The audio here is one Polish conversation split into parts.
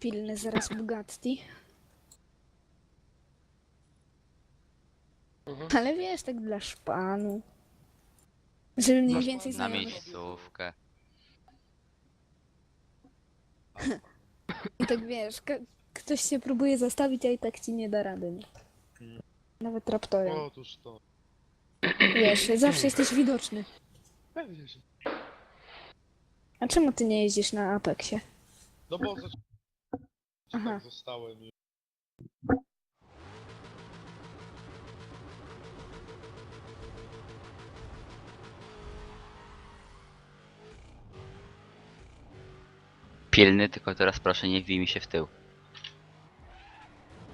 Pilny zaraz Bugatti. Mhm. Ale wiesz, tak dla szpanu. Żeby mniej więcej Na znajomych. miejscówkę. I tak wiesz, ka- ktoś się próbuje zastawić, a i tak ci nie da rady. Nie? Nawet raptorem. Otóż to. Wiesz, zawsze jesteś widoczny. Pewnie, że. A czemu ty nie jeździsz na Apexie? No bo Aha. tak zostałem i... Pilny, tylko teraz proszę nie wbij mi się w tył.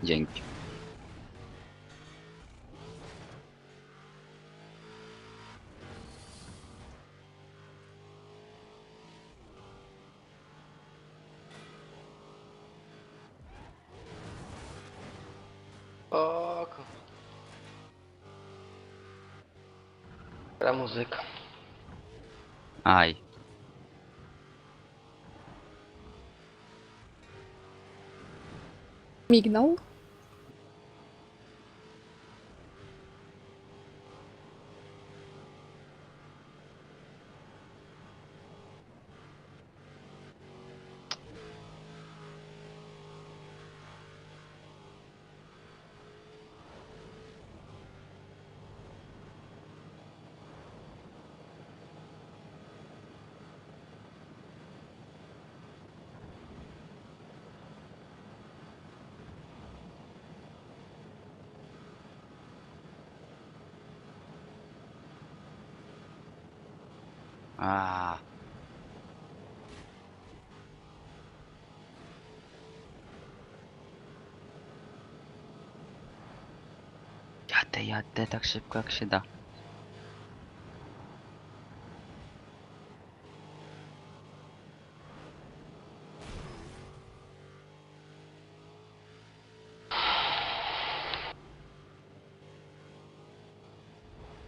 Dzięki. Foco. Pra música. Ai. Me? A. Jadę, jadę tak szybko jak się da.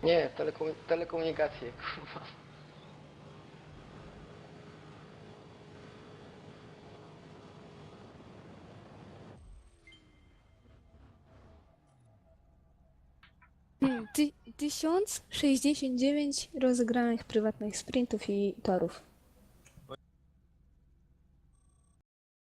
Nie, telekomu telekomunikacje, kurwa. Ty, 1069 rozegranych prywatnych sprintów i torów.